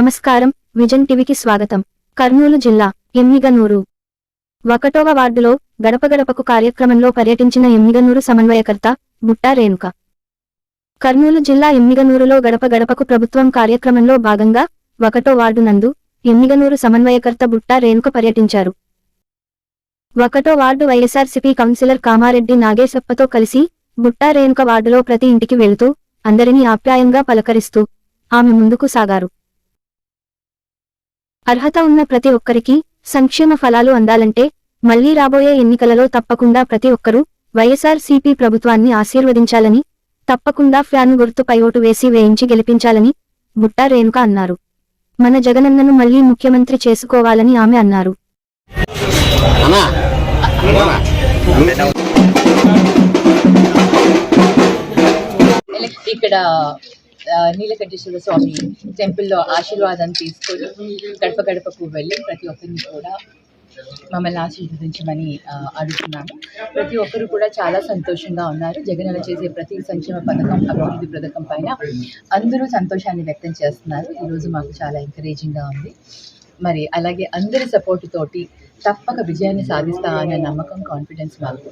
నమస్కారం. విజన్ టీవీకి స్వాగతం. కర్నూలు జిల్లా ఎమ్మిగనూరు. ఒకటవ వార్డులో గడప గడపకు కార్యక్రమంలో పర్యటించిన ఎమ్మిగనూరు సమన్వయకర్త బుట్టా రేణుక. కర్నూలు జిల్లా ఎమ్మిగనూరులో గడప గడపకు ప్రభుత్వం కార్యక్రమంలో భాగంగా ఒకటో వార్డు నందు ఎమ్మిగనూరు సమన్వయకర్త బుట్టా రేణుక పర్యటించారు. ఒకటో వార్డు వైఎస్ఆర్సీపీ కౌన్సిలర్ కామారెడ్డి నాగేశప్పతో కలిసి బుట్టా రేణుక వార్డులో ప్రతి ఇంటికి వెళుతూ అందరినీ ఆప్యాయంగా పలకరిస్తూ ఆమె ముందుకు సాగారు. అర్హత ఉన్న ప్రతి ఒక్కరికి సంక్షేమ ఫలాలు అందాలంటే మళ్ళీ రాబోయే ఎన్నికలలో తప్పకుండా ప్రతి ఒక్కరూ వైఎస్ఆర్ సిపి ప్రభుత్వాన్ని ఆశీర్వదించాలని తప్పకుండా ఫ్యాన్ గుర్తుపై ఓటు వేసి వేయించి గెలిపించాలని బుట్టా రేణుక అన్నారు. మన జగనన్నను మళ్ళీ ముఖ్యమంత్రి చేసుకోవాలని ఆమె అన్నారు. ఇక్కడ నీలకంఠేశ్వర స్వామి టెంపుల్లో ఆశీర్వాదం తీసుకొని గడప గడపకు వెళ్ళి ప్రతి ఒక్కరిని కూడా మమ్మల్ని ఆశీర్వదించమని ఆ, అడుగుతున్నాము. ప్రతి ఒక్కరు కూడా చాలా సంతోషంగా ఉన్నారు. జగన్ చేసే ప్రతి సంక్షేమ పథకం అభివృద్ధి పథకం పైన అందరూ సంతోషాన్ని వ్యక్తం చేస్తున్నారు. ఈరోజు మాకు చాలా ఎంకరేజింగ్గా ఉంది. మరి అలాగే అందరి సపోర్ట్ తోటి తప్పక విజయాన్ని సాధిస్తా అనే నమ్మకం కాన్ఫిడెన్స్ మాకు